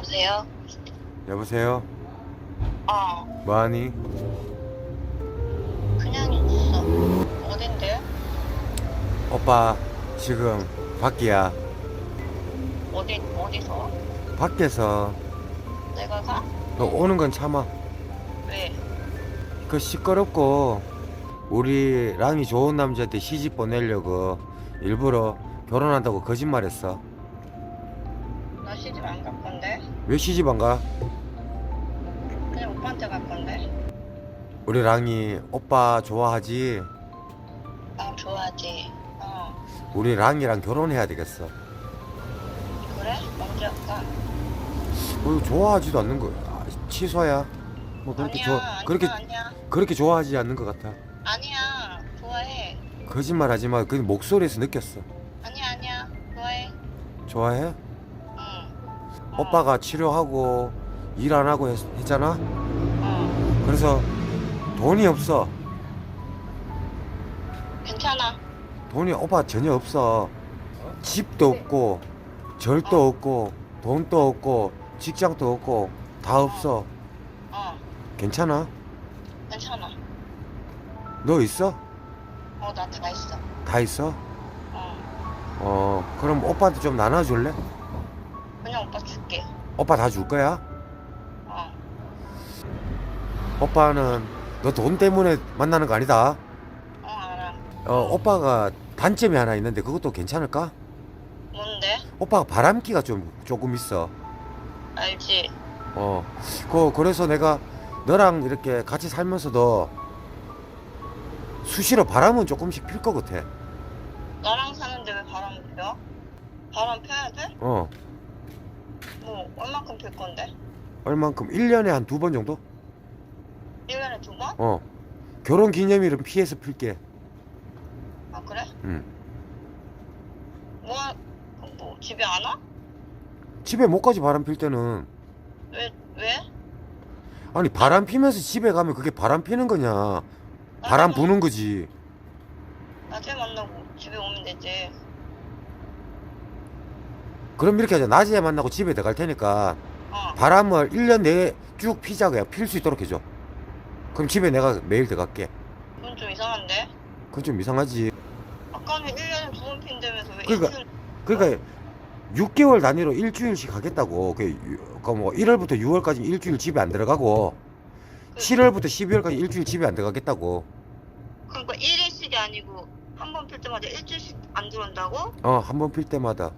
여보세요? 여보세요? 어, 뭐하니? 그냥 있어. 어딘데? 오빠 지금 밖이야 어디, 어디서? 밖에서 내가 가? 너 오는 건 참아 왜? 그 시끄럽고 우리 랑이 좋은 남자한테 시집 보내려고 일부러 결혼한다고 거짓말했어 나 시집 안 갈 건데? 왜 시집 안 가? 그냥 오빠한테 갈 건데? 우리 랑이 오빠 좋아하지? 나 좋아하지. 어, 우리 랑이랑 결혼해야 되겠어 그래? 언제 할까? 뭐 좋아하지도 않는 거 아, 취소야 뭐 그렇게 아니야, 좋아 아니야, 그렇게 아니야. 그렇게 좋아하지 않는 것 같아 아니야, 좋아해. 거짓말 하지 마. 그 목소리에서 느꼈어. 아니야, 아니야, 좋아해. 좋아해? 응. 어, 오빠가 치료하고 일 안 하고 했, 했잖아. 어, 그래서 돈이 없어. 괜찮아. 돈이 오빠 전혀 없어. 집도 없고 절도 없고 돈도 없고 직장도 없고 다 없어. 어, 괜찮아? 괜찮아. 너 있어? 어, 나다 있어. 다 있어? 어, 어 그럼 오빠한테 좀 나눠줄래? 오빠 줄게. 오빠 다 줄 거야? 어, 오빠는 너 돈 때문에 만나는 거 아니다. 어, 알아. 어 오빠가 단점이 하나 있는데 그것도 괜찮을까? 뭔데? 오빠가 바람기가 좀 조금 있어. 알지? 어. 그 그래서 내가 너랑 이렇게 같이 살면서도 수시로 바람은 조금씩 필 것 같아. 나랑 사는데 왜 바람 펴? 바람 펴야 돼? 어. 뭐 얼마큼 필 건데? 얼만큼 1년에 한 두 번 정도? 1년에 두 번? 어. 결혼 기념일은 피해서 필게. 아 그래? 응. 뭐, 그럼 뭐 집에 안 와? 집에 못 가지 바람 필 때는. 왜? 왜? 아니 바람 피면서 집에 가면 그게 바람 피는 거냐? 바람 부는 거지. 낮에 만나고 집에 오면 되지 그럼 이렇게 하자. 낮에 만나고 집에 들어갈 테니까 어 바람을 1년 내에 쭉 피자고야. 필수 있도록 해줘. 그럼 집에 내가 매일 들어갈게. 그건 좀 이상한데? 그건 좀 이상하지. 아까는 1년에 두 번 핀다면서 왜 그러니까- 일주일 그러니까 6개월 단위로 일주일씩 하겠다고. 그, 그뭐 1월부터 6월까지 일주일 집에 안 들어가고 7월부터 12월까지 일주일 집에 안 들어가겠다고. 그러니까 1일씩이 아니고 한 번 필 때마다 일주일씩 안 들어온다고? 어, 한 번 필 때마다.